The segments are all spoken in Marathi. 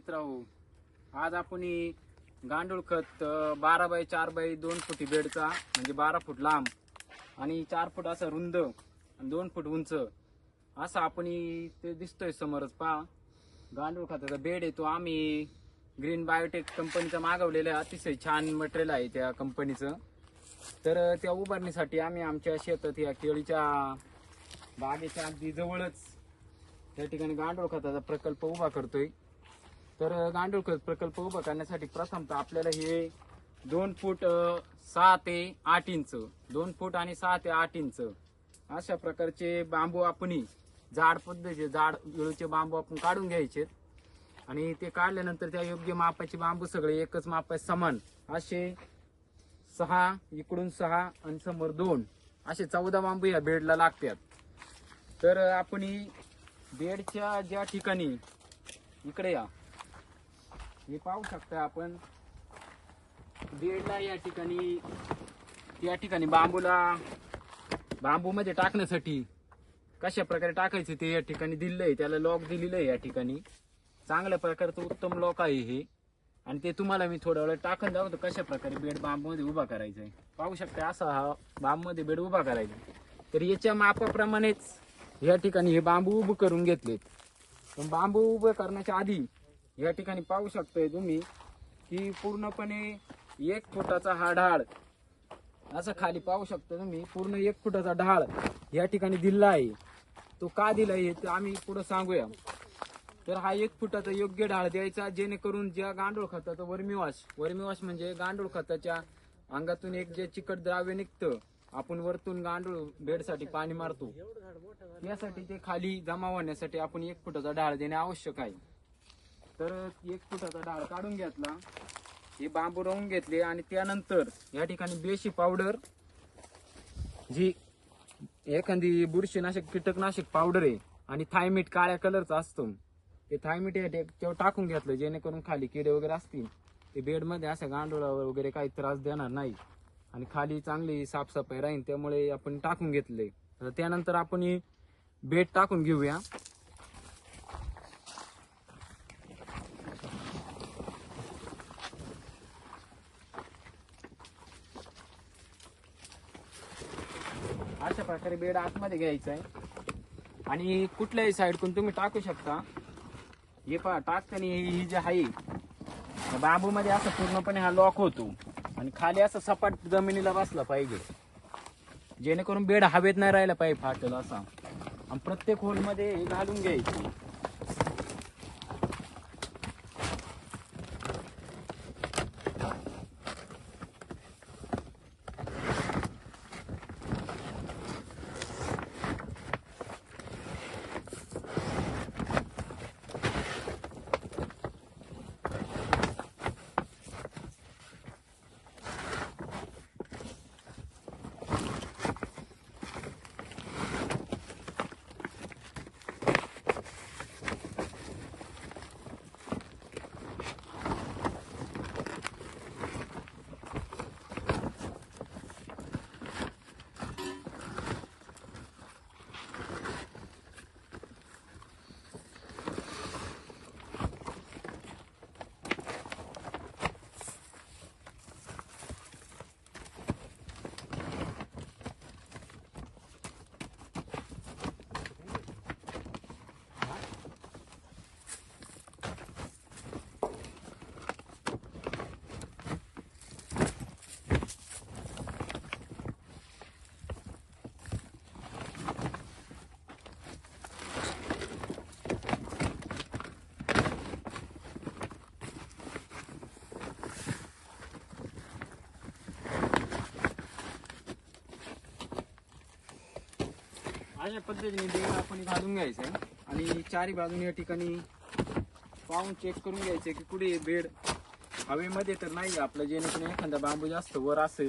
मित्रांनो आज आपण गांडूळ खत बारा बाय चार बाय दोन फुटी बेडचा म्हणजे बारा फूट लांब आणि चार फूट असा रुंद आणि दोन फूट उंच असा आपण ते दिसतोय समोरच पहा. गांडूळ खताचा बेड आहे तो आम्ही ग्रीन बायोटेक कंपनीचा मागवलेला आहे अतिशय छान मटेरियल आहे त्या कंपनीचं. तर त्या उभारणीसाठी आम्ही आमच्या शेतात या केळीच्या बागेच्या अगदी जवळच त्या ठिकाणी गांडूळ खताचा प्रकल्प उभा करतोय. तर गांडूळ खत प्रकल्प उभा करण्यासाठी प्रथमतः आपल्याला हे दोन फूट सहा ते आठ इंच दोन फूट आणि सहा ते आठ इंच अशा प्रकारचे बांबू आपण झाड पद्धतीचे झाड विळूचे बांबू आपण काढून घ्यायचे. आणि ते काढल्यानंतर त्या योग्य मापाचे बांबू सगळे एकच मापाचे समान असे सहा इकडून सहा आणि समोर दोन असे चौदा बांबू या बेडला लागतात. तर आपण बेडच्या ज्या ठिकाणी इकडे या. हे पाहू शकता आपण. बेडला या ठिकाणी या ठिकाणी बांबूला बांबू मध्ये टाकण्यासाठी कशा प्रकारे टाकायचे ते या ठिकाणी दिलेलं आहे. त्याला लॉक दिलेलं आहे या ठिकाणी. चांगल्या प्रकारचं उत्तम लॉक आहे हे. आणि ते तुम्हाला मी थोड्या वेळ टाकून दाखवतो कशा प्रकारे बेड बांबूमध्ये उभा करायचा आहे पाहू शकता असा हा बांबमध्ये बेड उभा करायचा. तर याच्या मापाप्रमाणेच या ठिकाणी हे बांबू उभं करून घेतलेत. पण बांबू उभं करण्याच्या आधी या ठिकाणी पाहू शकताय तुम्ही की पूर्णपणे एक फुटाचा हा ढाळ. असं खाली पाहू शकता तुम्ही पूर्ण एक फुटाचा ढाळ या ठिकाणी दिला आहे. तो का दिला आहे ते आम्ही पुढे सांगूया. तर हा एक फुटाचा योग्य ढाळ द्यायचा जेणेकरून ज्या गांडूळ खताचा वर्मीवाश वर्मीवाश म्हणजे गांडूळ खताच्या अंगातून एक जे चिकट द्राव्य निघतं आपण वरतून गांडूळ बेडसाठी पाणी मारतो. यासाठी ते खाली जमा होण्यासाठी आपण एक फुटाचा ढाळ देणे आवश्यक आहे. तर एक फुटाचा डाळ काढून घेतला. हे बांबू रवून घेतले आणि त्यानंतर या ठिकाणी बेशी पावडर जी एखादी बुरशीनाशक कीटकनाशक पावडर आहे आणि थायमीट काळ्या कलरचा असतो. ते थायमीट या त्याच्यावर टाकून घेतलं जेणेकरून खाली किडे वगैरे असतील. ते बेडमध्ये असं गांडोळावर वगैरे काही त्रास देणार नाही. आणि खाली चांगली साफसफाई राहील त्यामुळे आपण टाकून घेतले. तर त्यानंतर आपण ही बेड टाकून घेऊया अशा प्रकारे बेड आतमध्ये घ्यायचा आहे. आणि कुठल्याही साईडकडून तुम्ही टाकू शकता. हे पहा टाकताना ही ही जी आहे बांबूमध्ये असं पूर्णपणे हा लॉक होतो. आणि खाली असं सपाट जमिनीला बसला पाहिजे. जेणेकरून बेड हवेत नाही राहिला पाहिजे फाटल असा. आणि प्रत्येक होलमध्ये घालून घ्यायची. अशा पद्धतीने बेड आपण घालून घ्यायचं आहे. आणि चारी बाजूने या ठिकाणी पाहून चेक करून घ्यायचे की कुठे बेड हवेमध्ये तर नाही आपलं जेणेकरून एखादा बांबू जास्त वर असेल.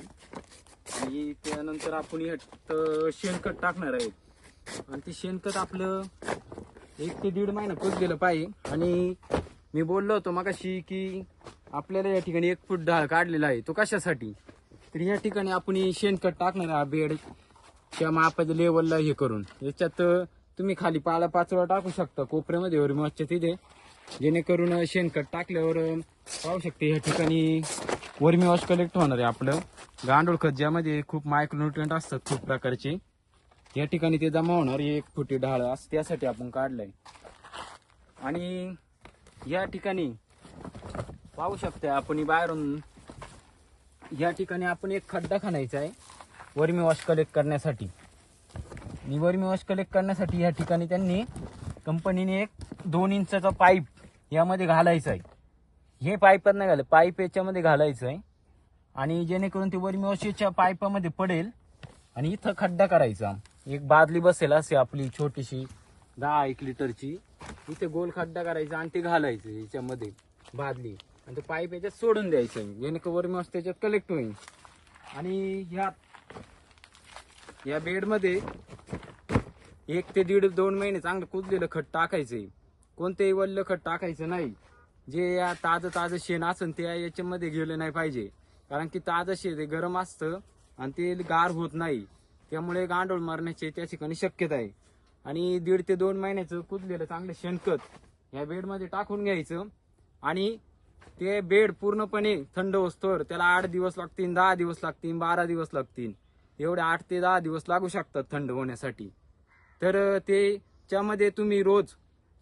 आणि त्यानंतर आपण यात शेणखत टाकणार आहे. आणि ते शेणखत आपलं एक ते दीड महिना पोच गेलं पाहिजे. आणि मी बोललो होतो मगाशी की आपल्याला या ठिकाणी एक फूट ढाळ काढलेला आहे. तो कशासाठी? तर या ठिकाणी आपण शेणखत टाकणार आहे हा बेड. त्या मापाच्या लेवलला हे करून. याच्यात तुम्ही खाली पाला पाचोळा टाकू शकता. कोपऱ्यामध्ये वरमोच्या तिथे. जेणेकरून शेणखत टाकल्यावर पाहू शकते या ठिकाणी वर्मी वॉश कलेक्ट होणार आहे आपलं. गांडूळ खत ज्यामध्ये खूप मायक्रोन्युट्रियंट असतात खूप प्रकारचे. या ठिकाणी ते जमा होणार एक फुटी ढाळ असं त्यासाठी आपण काढलंय. आणि या ठिकाणी पाहू शकते आपण बाहेरून या ठिकाणी आपण एक खड्डा खाणायचा आहे. वर्मी वॉश कलेक्ट करण्यासाठी. आणि वर्मी वॉश कलेक्ट करण्यासाठी या ठिकाणी त्यांनी कंपनीने एक दोन इंचाचा पाईप यामध्ये घालायचा आहे हे पाईपात नाही घालं पाईप याच्यामध्ये घालायचं आहे आणि जेणेकरून ते वर्मी वॉशच्या पाईपामध्ये पडेल आणि इथं खड्डा करायचा. एक बादली बसेल असे आपली छोटीशी दहा एक लिटरची. इथे गोल खड्डा करायचा आणि ते घालायचं याच्यामध्ये बादली. आणि ते पाईप याच्यात सोडून द्यायचं. जेणेकरून वर्मी वॉश त्याच्यात कलेक्ट होईल. आणि ह्या या बेडमध्ये एक ते दीड दोन महिने चांगलं कुजलेलं खत टाकायचंय. कोणतेही वल्ल खत टाकायचं नाही. जे या ताजं ताजं शेण असेल ते याच्यामध्ये गेलं नाही पाहिजे. कारण की ताजं शेण हे गरम असतं आणि ते गार होत नाही. त्यामुळे गांडूळ मारण्याची त्या ठिकाणी शक्यता आहे. आणि दीड ते दोन महिन्याचं कुजलेलं चांगलं शेणखत या बेडमध्ये टाकून घ्यायचं. आणि ते बेड पूर्णपणे थंड असतो. त्याला आठ दिवस लागतील दहा दिवस लागतील बारा दिवस लागतील. एवढे आठ ते दहा दिवस लागू शकतात थंड होण्यासाठी. तर ते त्यामध्ये तुम्ही रोज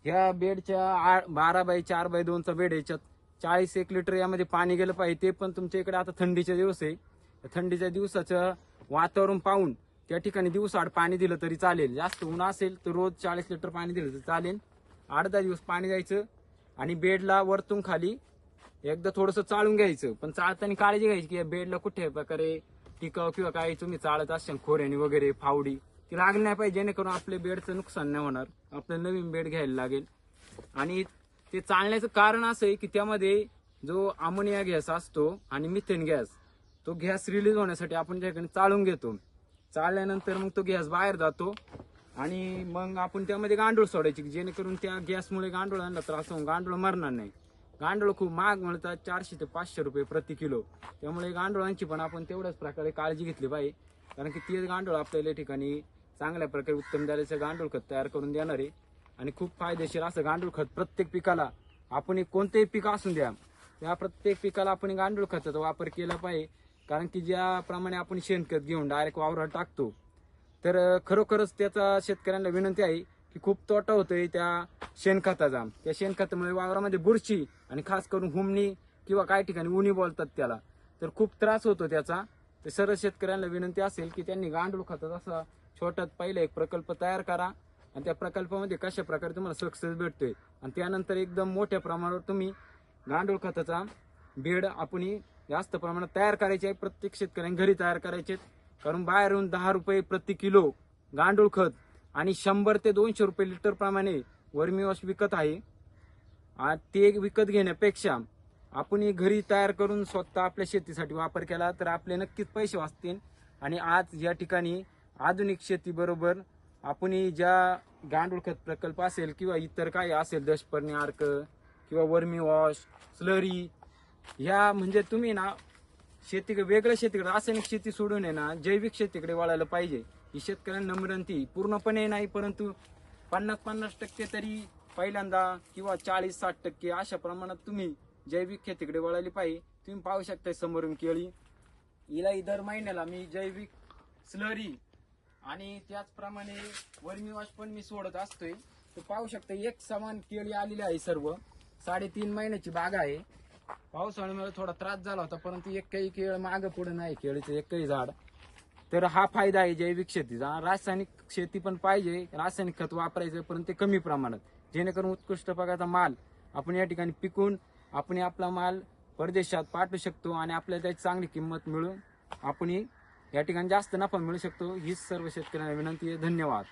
ह्या बेडच्या आ- बारा बाय चार बाय दोनचा बेड याच्यात चाळीस एक लिटर यामध्ये पाणी गेलं पाहिजे ते पण तुमच्या इकडे आता थंडीचे दिवस आहे. थंडीच्या दिवसाचं वातावरण पाहून त्या ठिकाणी दिवसाआड पाणी दिलं तरी चालेल. जास्त ऊन असेल तर रोज चाळीस लिटर पाणी दिलं तर चालेल. आठ दहा दिवस पाणी द्यायचं आणि बेडला वरतून खाली एकदा थोडंसं चाळून घ्यायचं. पण चाळताना काळजी घ्यायची की या बेडला कुठे प्रकारे टिकाव किंवा काही तुम्ही चाळत असाल खोऱ्याने वगैरे फावडी ती लागली नाही पाहिजे जेणेकरून आपले बेडचं नुकसान नाही होणार. आपलं नवीन बेड घ्यायला लागेल. आणि ते चालण्याचं कारण असं आहे की त्यामध्ये जो अमोनिया गॅस असतो आणि मिथेन गॅस तो गॅस रिलीज होण्यासाठी आपण त्याकडे चाळून घेतो चाळल्यानंतर मग तो गॅस बाहेर जातो आणि मग आपण त्यामध्ये गांडूळ सोडायची जेणेकरून त्या गॅसमुळे गांडूळांना त्रास होऊन गांडूळ मरणार नाही. गांडूळ खूप महाग मिळतात. चारशे ते पाचशे रुपये प्रति किलो. त्यामुळे गांडूळांची पण आपण तेवढ्याच प्रकारे काळजी घेतली पाहिजे. कारण की ते गांडूळ आपल्याला या ठिकाणी चांगल्या प्रकारे उत्तम दर्जाचं गांडूळ खत तयार करून देणार. आहे आणि खूप फायदेशीर असं गांडूळ खत प्रत्येक पिकाला आपण कोणतेही पीक असून द्या त्या प्रत्येक पिकाला आपण गांडूळ खताचा वापर केला पाहिजे. कारण की ज्याप्रमाणे आपण शेणखत घेऊन डायरेक्ट वावरात टाकतो तर खरोखरच त्याचा शेतकऱ्यांना विनंती आहे की खूप तोटा होतोय त्या शेणखताचा. त्या शेणखतामुळे वावरामध्ये बुरशी आणि खास करून हुमणी किंवा काही ठिकाणी उन्ही बोलतात त्याला. तर खूप त्रास होतो त्याचा. तर सर्व शेतकऱ्यांना विनंती असेल की त्यांनी गांडूळ खताचा असा छोट्यात पहिला एक प्रकल्प तयार करा. आणि त्या प्रकल्पामध्ये कशा प्रकारे तुम्हाला सक्सेस भेटतोय. आणि त्यानंतर एकदम मोठ्या प्रमाणावर तुम्ही गांडूळ खताचा बेड आपण जास्त प्रमाणात तयार करायचे आहे. प्रत्येक शेतकऱ्यांनी घरी तयार करायचे आहेत. कारण बाहेरून दहा रुपये प्रति किलो गांडूळ खत आणि शंभर ते दोनशे रुपये लिटर प्रमाणे वर्मी वॉश विकत आहे. ते विकत घेण्यापेक्षा आपण हे घरी तयार करून स्वतः आपल्या शेतीसाठी वापर केला तर आपले नक्कीच पैसे वाचतील. आणि आज या ठिकाणी आधुनिक शेतीबरोबर आपण ज्या गांडूळ खत प्रकल्प असेल किंवा इतर काही असेल दशपर्णी अर्क किंवा वर्मी वॉश स्लरी ह्या म्हणजे तुम्ही ना शेती वेगळ्या शेतीकडे रासायनिक शेती सोडून आहे ना जैविक शेतीकडे वळायला पाहिजे. ही शेतकऱ्यांना नम्रंती पूर्णपणे नाही परंतु पन्नास पन्नास टक्के तरी पहिल्यांदा किंवा चाळीस साठ टक्के अशा प्रमाणात तुम्ही जैविक शेतीकडे वळायला पाहिजे. तुम्ही पाहू शकता समोरून केळी. हिला दर महिन्याला मी जैविक स्लरी आणि त्याचप्रमाणे वर्मी वॉश पण मी सोडत असतोय. तर पाहू शकता एक समान केळी आलेली आहे सर्व. साडेतीन महिन्याची बाग आहे. पावसाळ्यामुळे थोडा त्रास झाला होता परंतु एकही केळ माग पुढे नाही. केळीचं एकही झाड. तर हा फायदा आहे जैविक शेतीचा. रासायनिक शेती पण पाहिजे. रासायनिक खत वापरायचं पण ते कमी प्रमाणात. जेणेकरून उत्कृष्ट प्रकारचा माल आपण या ठिकाणी पिकून आपण आपला माल परदेशात पाठवू शकतो आणि आपल्याला त्याची चांगली किंमत मिळून आपण या ठिकाणी जास्त नफा मिळू शकतो. हीच सर्व शेतकऱ्यांना विनंती आहे. धन्यवाद.